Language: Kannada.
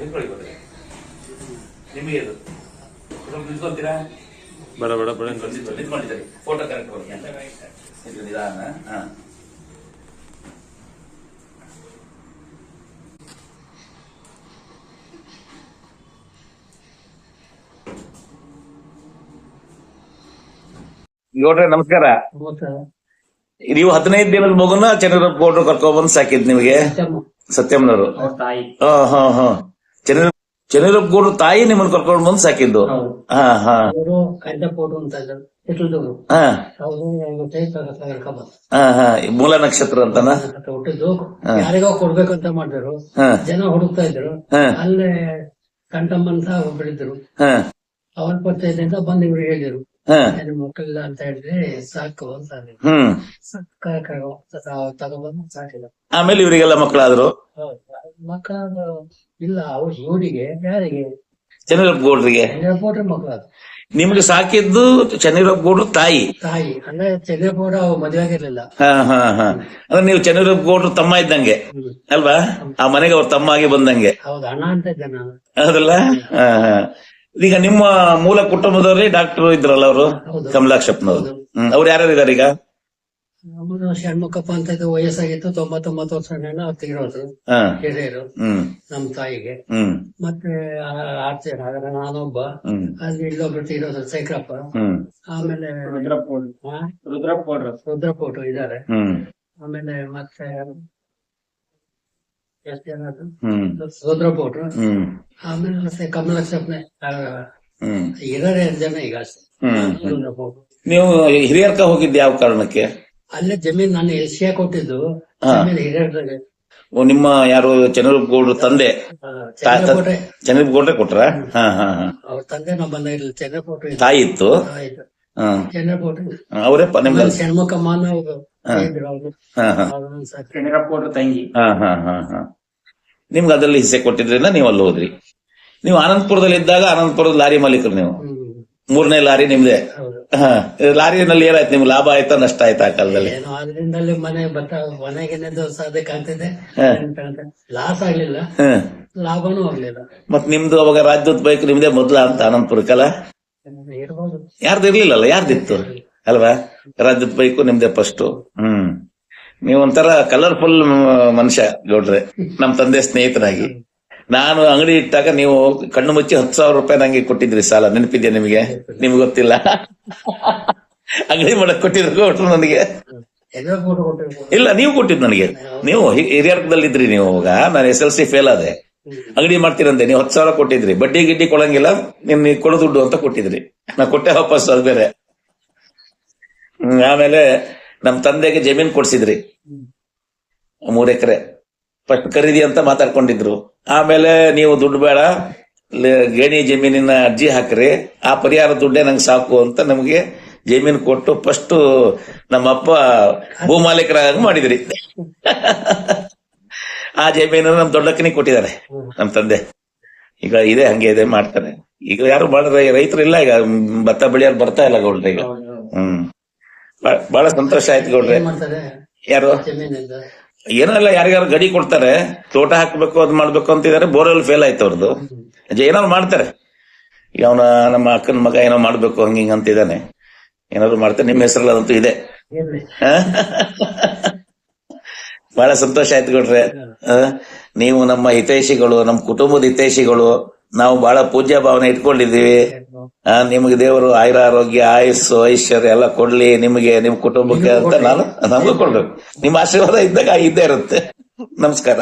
ನಿಂತ್ಕೊಳ್ಳಿ ಬರ್ರಿ ನಿಮಗೆ ಅದು. ಸ್ವಲ್ಪ ನಿಂತ್ಕೊಂತೀರಾ ಬೇಡ ಬೇಡ ಬೇಡ. ನಿಂತ್ಕೊಂಡಿದ್ದೀರಿ. ಫೋಟೋ ಕರೆಕ್ಟ್ ಇದು ನಿಧಾನ. ಹಾ. ಗೌಡ್ರೆ ನಮಸ್ಕಾರ. ನೀವು ಹದಿನೈದು ದಿನದ ಮಗುನ ಚಂದ್ರಪ್ಪ ಗೌಡ್ರು ಕರ್ಕೊಂಡ್ಬಂದು ಸಾಕಿದ್ ನಿಮಗೆ? ಸತ್ಯಮ್ಮನವರು. ಹಾ ಹಾ ಹಾ. ಚಂದ್ರ ಚಂದ್ರಪ್ಪ ಗೌಡ್ರು ತಾಯಿ ನಿಮ್ಮನ್ನ ಕರ್ಕೊಂಡ್ ಬಂದು ಸಾಕಿದ್ದು. ಹಾ ಹಾ. ಅವರು ಅಂತ ಹಾ. ಅವರು ಹಾ ಮೂಲ ನಕ್ಷತ್ರ ಅಂತನಾ? ಹುಟ್ಟಿದ್ದು. ಯಾರಿಗೋ ಕೊಡ್ಬೇಕಂತ ಮಾಡಿದ್ರು. ಜನ ಹುಡುಕ್ತಾ ಇದ್ರು. ಅಲ್ಲೇ ಕಂಠಮ್ಮಂತ ಒಬ್ಬರಿದ್ರು ಹಾ. ಅವ್ರ ಪರಿಚಯದಿಂದ ಬಂದು ಇವ್ರು ಹೇಳಿದ್ರು. ಮಕ್ಕಳಿಲ್ಲ ಅಂತ ಹೇಳಿದ್ರೆ ಸಾಕು ಅಂತ ತಗೊಂಡ್ಬಂದು ಸಾಕಿಲ್ಲ ಆಮೇಲೆ ಇವರಿಗೆಲ್ಲ ಮಕ್ಕಳಾದ್ರು? ಮಕ್ಕಳ ಇಲ್ಲ ಅವ್ರ ಇವರಿಗೆ ಯಾರಿಗೆ? ಚಂದ್ರಪ್ಪ ಗೌಡ್ರಿಗೆ. ಫೋಟೋ ಮಕ್ಕಳು ನಿಮ್ಗೆ ಸಾಕಿದ್ದು ಚನ್ನೀರಪ್ಪ ಗೌಡ್ರು ತಾಯಿ. ತಾಯಿ. ಅಂದ್ರೆ ಚಂದ್ರಪೌಡ ಅವ್ರು ಮದುವೆ ಆಗಿರ್ಲಿಲ್ಲ. ಹಾ ಹಾ ಹಾ. ಅಂದ್ರೆ ನೀವು ಚಂದ್ರಪ್ಪ ಗೌಡ್ರು ತಮ್ಮ ಇದ್ದಂಗೆ. ಅಲ್ವಾ? ಆ ಮನೆಗೆ ಅವ್ರ ತಮ್ಮ ಆಗಿ ಬಂದಂಗೆ. ಹೌದು ಅಣ್ಣ ಅಂತ ಇದ್ದೆ ನಾನು ಹೌದಲ್ಲ? ಹಾ ಹಾ. ಈಗ ನಿಮ್ಮ ಮೂಲ ಕುಟುಂಬದವ್ರಿ ಡಾಕ್ಟರ್ ಇದ್ರಲ್ಲ ಅವರು. ಕಮಲಾಕ್ಷಪ್ಪನವರು. ಹ್ಮ್ ಅವ್ರು ಯಾರ್ಯಾರು ಇದಾರೆ ಈಗ ನಮ್ಮದು ಷಣ್ಮುಖಪ್ಪ ಅಂತ ಇದ್ದು ವಯಸ್ಸಾಗಿತ್ತು ತೊಂಬತ್ತೊಂಬತ್ತು ವರ್ಷ ಅವ್ರು ತೆಗಿರೋದು ಹಿರಿಯರು ನಮ್ ನಮ್ಮ ತಾಯಿಗೆ. ಮತ್ತೆ ಆರ್ತಿ ಹಾಗಾದ್ರೆ ನಾನೊಬ್ಬ ಅಲ್ಲಿ ಇಲ್ಲೊಬ್ರು ತೀರೋದು ಶೇಖರಪ್ಪ. ಆಮೇಲೆ? ರುದ್ರಪೋಟು ಇದಾರೆ ಆಮೇಲೆ ಮತ್ತೆ ಎಷ್ಟ್ ಜನ ಆಮೇಲೆ ಮತ್ತೆ ಕಮಲಕ್ಷಪ್ನೆ ಇರೋದೇ ಎರಡು ಜನ ಈಗ ಅಷ್ಟೇ. ರುದ್ರಪೋಟು ನೀವು ಹಿರಿಯರ್ಕ ಹೋಗಿದ್ದೆ ಯಾವ ಕಾರಣಕ್ಕೆ? ಅಲ್ಲೇ ಜಮೀನ್ ನಾನು ಏಷ್ಯಾ ಕೊಟ್ಟಿದ್ದು. ಜಮೀನ್ ಓ, ನಿಮ್ಮ ಯಾರು ಚಂದ್ರಗೌಡ್ರ ಗೌಡ್ರು ತಂದೆ? ಚಂದ್ರಕೋಟೆ ಚಂದ್ರಪ್ಪ ಗೌಡ್ರೆ ಕೊಟ್ರ? ಹಾ ಹಾ ಹಾ ಅವ್ರ ತಂದೆ ನಮ್ಮನ್ನ ಬಂದ ಇಲ್ಲಿ ಚಂದ್ರಕೋಟೆ ತಾಯಿ ಇತ್ತು? ಆಯ್ತು ಹಾ. ಚಂದ್ರಕೋಟೆ ಅವರೇ ನಿಮ್ಗೆ ಷಣ್ಮುಖ ಇದ್ರು ಅವ್ರು ಹಾ. ಹಾ ಅವ್ರನ್ನ ಸಾಕಿ. ತಂಗಿ. ಹಾ ಹಾ ಹಾ ಹಾ. ನಿಮ್ಗೆ ಅದ್ರಲ್ಲಿ ಹಿಸ್ಸೆ ಕೊಟ್ಟಿದ್ರಿಂದ ನೀವು ಅಲ್ಲಿ ಹೋದ್ರಿ. ನೀವು ಆನಂದಪುರದಲ್ಲಿ ಇದ್ದಾಗ ಆನಂದಪುರದ ಲಾರಿ ಮಾಲೀಕರು ನೀವು. ಹ್ಮ್. ಮೂರನೇ ಲಾರಿ ನಿಮ್ದೆ? ಹಾ ಲಾರಿನಲ್ಲಿ ಏನಾಯ್ತು? ನಿಮ್ಗೆ ಲಾಭ ಆಯ್ತಾ? ನಷ್ಟ ಆಯ್ತಾ ಆ ಕಾಲದಲ್ಲಿ? ಏನೋ ಅದರಿಂದಲೇ ಮನೆ ಮನೆಗೆ. ಲಾಸ್ ಆಗ್ಲಿಲ್ಲ. ಲಾಭನೂ ಆಗ್ಲಿಲ್ಲ. ಮತ್ ನಿಮ್ದು ಅವಾಗ ರಾಜ್ಯದ ಬೈಕ್ ನಿಮ್ದೇ ಮೊದ್ಲ ಅಂತ ಅನಂತಪುರಕ್ಕಲ್ಲ? ಯಾರ್ದು ಇರ್ಲಿಲ್ಲಲ್ಲ? ಯಾರ್ದಿತ್ತು? ಅಲ್ವಾ? ರಾಜ್ಯದ ಬೈಕು ನಿಮ್ದೇ ಫಸ್ಟ್ ಹ್ಮ್. ನೀವೊಂಥರ ಕಲರ್ಫುಲ್ ಮನುಷ್ಯ ಗೌಡ್ರೆ. ನಮ್ ತಂದೆ ಸ್ನೇಹಿತನಾಗಿ ನಾನು ಅಂಗಡಿ ಇಟ್ಟಾಗ ನೀವು ಕಣ್ಣು ಮುಚ್ಚಿ ಹತ್ತು ಸಾವಿರ ರೂಪಾಯಿ ನಂಗೆ ಕೊಟ್ಟಿದ್ರಿ ಸಾಲ. ನೆನಪಿದ್ಯಾ ನಿಮಗೆ? ನಿಮ್ಗೆ ಗೊತ್ತಿಲ್ಲ. ಅಂಗಡಿ ಮಾಡಕ್ ಕೊಟ್ಟಿದ್ರು ಕೊಟ್ರು ನನಗೆ. ಇಲ್ಲ, ನೀವು ಕೊಟ್ಟಿದ್ದು ನನಗೆ. ನೀವು ಹಿರಿಯರ್ಗದಲ್ಲಿದ್ರಿ ನೀವು ಅವಾಗ. ನಾನು ಎಸ್ ಎಲ್ ಸಿ ಫೇಲ್ ಆದೆ. ಅಂಗಡಿ ಮಾಡ್ತೀರಂತೆ. ನೀವು ಹತ್ತು ಸಾವಿರ ಕೊಟ್ಟಿದ್ರಿ. ಬಡ್ಡಿ ಗಿಡ್ಡಿ ಕೊಡಂಗಿಲ್ಲ. ನಿಮ್ ನೀವ್ ಕೊಡೋ ದುಡ್ಡು ಅಂತ ಕೊಟ್ಟಿದ್ರಿ. ನಾ ಕೊಟ್ಟೆ ವಾಪಸ್ ಅದು ಬೇರೆ. ಆಮೇಲೆ ನಮ್ ತಂದೆಗೆ ಜಮೀನ್ ಕೊಡ್ಸಿದ್ರಿ. ಮೂರ್ ಎಕರೆ. ಫಸ್ಟ್ ಖರೀದಿ ಅಂತ ಮಾತಾಡ್ಕೊಂಡಿದ್ರು. ಆಮೇಲೆ ನೀವು ದುಡ್ಡು ಬೇಡ ಗೇಣಿ ಜಮೀನಿನ ಅರ್ಜಿ ಹಾಕ್ರಿ. ಆ ಪರಿಹಾರ ದುಡ್ಡೇ ನಂಗೆ ಸಾಕು ಅಂತ ನಮಗೆ ಜಮೀನ್ ಕೊಟ್ಟು ಫಸ್ಟ್ ನಮ್ಮಪ್ಪ ಭೂ ಮಾಲೀಕರಾಗ ಮಾಡಿದ್ರಿ. ಆ ಜಮೀನು ನಮ್ ದೊಡ್ಡಕ್ಕನಿಗೆ ಕೊಟ್ಟಿದ್ದಾರೆ ನಮ್ ತಂದೆ. ಈಗ ಇದೆ ಹಂಗೆ ಇದೆ ಮಾಡ್ತಾರೆ ಈಗ ಯಾರು ಮಾಡಿದ್ರೆ ರೈತರು ಇಲ್ಲ ಈಗ ಭತ್ತ ಬೆಳೆಯೋರು ಬರ್ತಾ ಇಲ್ಲ ಗೌಡ್ರೆ ಈಗ. ಹ್ಮ್. ಬಹಳ ಸಂತೋಷ ಆಯ್ತು ಗೌಡ್ರೆ. ಯಾರು? ಏನಲ್ಲ ಯಾರಿಗಾರು ಗಡಿ ಕೊಡ್ತಾರೆ, ತೋಟ ಹಾಕ್ಬೇಕು, ಅದ್ ಮಾಡ್ಬೇಕು ಅಂತಿದ್ದಾರೆ, ಬೋರ್ವೆಲ್ ಫೇಲ್ ಆಯ್ತು ಅವ್ರದ್ದು ಏನಾದ್ರು ಮಾಡ್ತಾರೆ. ಅವನ ನಮ್ಮ ಅಕ್ಕನ ಮಗ ಏನೋ ಮಾಡ್ಬೇಕು, ಹಂಗ ಹಿಂಗ ಅಂತಿದ್ದಾನೆ. ಏನಾದ್ರು ಮಾಡ್ತಾರೆ, ನಿಮ್ಮ ಹೆಸರಲ್ಲಿ ಅದಂತೂ ಇದೆ ಬಹಳ ಸಂತೋಷ ಆಯ್ತು ಹ? ನೀವು ನಮ್ಮ ಹಿತೈಷಿಗಳು, ನಮ್ಮ ಕುಟುಂಬದ ಹಿತೈಷಿಗಳು ನಾವು ಬಹಳ ಪೂಜ್ಯ ಭಾವನೆ ಇಟ್ಕೊಂಡಿದ್ದೀವಿ. ನಿಮಗೆ ದೇವರು ಆಯುರ ಆರೋಗ್ಯ ಆಯುಸ್ಸು, ಐಶ್ವರ್ಯ ಎಲ್ಲ ಕೊಡ್ಲಿ, ನಿಮಗೆ, ನಿಮ್ ಕುಟುಂಬಕ್ಕೆ ಅಂತ ನಾನು ನಮಗೂ ಕೊಡ್ಬೇಕು ನಿಮ್ಮ ಆಶೀರ್ವಾದ ಇದ್ದಾಗ ಇದ್ದೇ ಇರುತ್ತೆ. ನಮಸ್ಕಾರ.